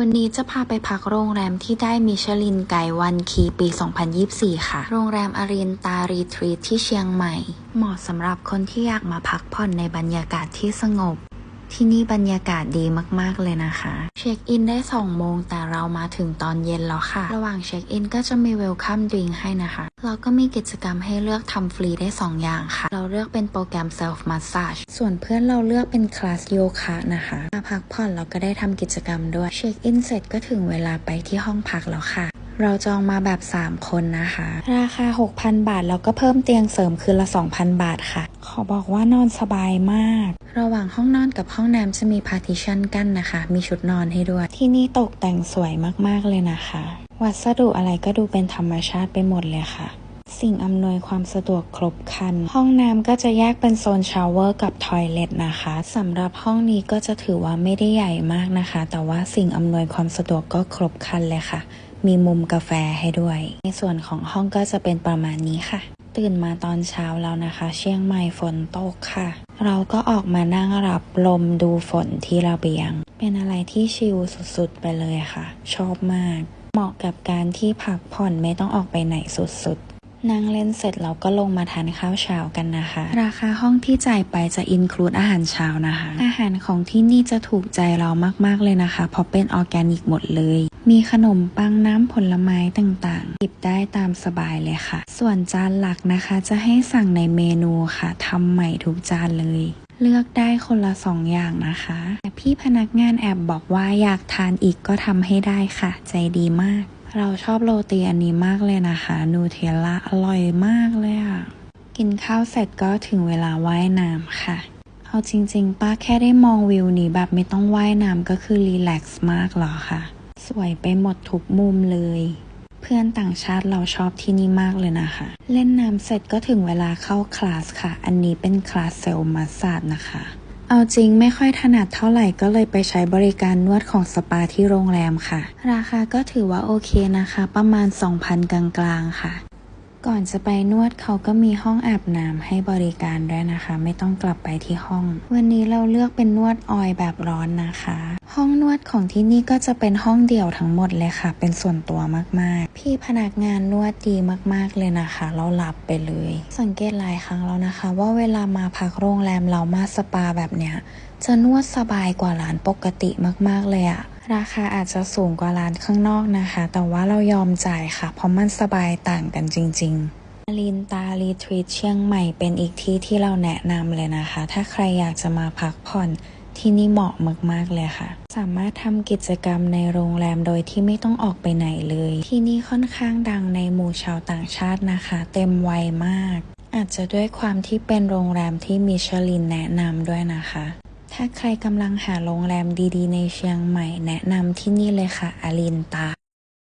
วันนี้จะพาไปพักโรงแรมที่ได้มิชลินไกด์วันคีปี 2024 ค่ะ โรงแรมอารินตารีทรีทที่เชียงใหม่ เหมาะสำหรับคนที่อยากมาพักผ่อนในบรรยากาศที่สงบ ที่นี่บรรยากาศดีมาก ๆ เลยนะคะ เช็คอินได้ 2 โมงแต่เรามาถึงตอนเย็นแล้วค่ะ ระหว่างเช็คอินก็จะมีเวลคัมดริงให้นะคะ เราก็มีกิจกรรมให้เลือกทำฟรีได้ 2 อย่างค่ะ เราเลือกเป็นโปรแกรม Self Massage ส่วนเพื่อนเราเลือกเป็นคลาสโยคะนะคะมาพักผ่อนเราก็ได้ทำกิจกรรมด้วย เช็คอินเสร็จก็ถึงเวลาไปที่ห้องพักแล้วค่ะ เราจองมาแบบ 3 คนนะคะ ราคา 6,000 บาท แล้วก็เพิ่มเตียงเสริมคืนละ 2,000 บาทค่ะ ขอบอกว่านอนสบายมาก ระหว่างห้องนอนกับห้องน้ำจะมีพาร์ติชันกั้นนะคะ มีชุดนอนให้ด้วย ที่นี่ตกแต่งสวยมากๆเลยนะคะ วัสดุอะไรก็ดูเป็นธรรมชาติไปหมดเลยค่ะ สิ่งอำนวยความสะดวกครบครัน ห้องน้ำก็จะแยกเป็นโซนชาวเวอร์กับทอยเลทนะคะสำหรับห้องนี้ก็จะถือว่าไม่ได้ใหญ่มากนะคะ แต่ว่าสิ่งอำนวยความสะดวกก็ครบครันเลยค่ะ มีมุมกาแฟให้ด้วย ในส่วนของห้องก็จะเป็นประมาณนี้ค่ะ ตื่นมาตอนเช้าแล้วนะคะ เชียงใหม่ฝนตกค่ะ เราก็ออกมานั่งรับลมดูฝนที่ระเบียง เป็นอะไรที่ชิลสุดๆไปเลยค่ะ ชอบมากเหมาะกับการที่พักผ่อนไม่ต้องออกไปไหนสุดๆ นั่งเล่นเสร็จเราก็ลงมาทานข้าวเช้ากันนะคะ ราคาห้องที่จ่ายไปจะอินคลูดอาหารเช้านะคะ อาหารของที่นี่จะถูกใจเรามากๆเลยนะคะ เพราะเป็นออร์แกนิกหมดเลย มีขนมปังน้ำผลไม้ต่างๆ หยิบได้ตามสบายเลยค่ะ ส่วนจานหลักนะคะจะให้สั่งในเมนูค่ะทำใหม่ทุกจานเลยเลือกได้คนละสองอย่างนะคะแต่พี่พนักงานแอบบอกว่าอยากทานอีกก็ทำให้ได้ค่ะ ใจดีมาก เราชอบโรตีอันนี้มากเลยนะคะนูเทลล่าอร่อยมากเลยอะกินข้าวเสร็จก็ถึงเวลาว่ายน้ำค่ะ เอาจริง ๆ ป้าแค่ได้มองวิวนี้แบบไม่ต้องว่ายน้ำก็คือรีแลกซ์มากแล้วค่ะ สวยไปหมดทุกมุมเลย เพื่อนต่างชาติเราชอบที่นี่มากเลยนะคะ เล่นน้ำเสร็จก็ถึงเวลาเข้าคลาสค่ะ อันนี้เป็นคลาสเซลมาสซาดนะคะ เอาจริงไม่ค่อยถนัดเท่าไหร่ก็เลยไปใช้บริการนวดของสปาที่โรงแรมค่ะ ราคาก็ถือว่าโอเคนะคะ ประมาณ 2,000 กลางๆค่ะ ก่อนจะไปนวดเขาก็มีห้องอาบน้ำให้บริการด้วยนะคะ ไม่ต้องกลับไปที่ห้อง วันนี้เราเลือกเป็นนวดออยแบบร้อนนะคะ ห้องนวดของที่นี่ก็จะเป็นห้องเดี่ยวทั้งหมดเลยค่ะ เป็นส่วนตัวมากๆ พี่พนักงานนวดดีมากๆเลยนะคะ เราหลับไปเลย สังเกตหลายครั้งแล้วนะคะ ว่าเวลามาพักโรงแรมเรามาสปาแบบเนี้ยจะนวดสบายกว่าร้านปกติมากๆเลยอะ ราคาอาจจะสูงกว่าร้านข้างนอกนะคะ แต่ว่าเรายอมจ่ายค่ะ เพราะมันสบายต่างกันจริง ๆลินตารีทรีตเชียงใหม่เป็นอีกที่ที่เราแนะนำเลยนะคะ ถ้าใครอยากจะมาพักผ่อนที่นี่เหมาะมาก ๆ เลยค่ะ สามารถทำกิจกรรมในโรงแรมโดยที่ไม่ต้องออกไปไหนเลย ที่นี่ค่อนข้างดังในหมู่ชาวต่างชาตินะคะ เต็มวัยมาก อาจจะด้วยความที่เป็นโรงแรมที่มิชลินแนะนำด้วยนะคะ ถ้าใครกำลังหาโรงแรมดีๆ ในเชียงใหม่แนะนำที่นี่เลยค่ะอลินตา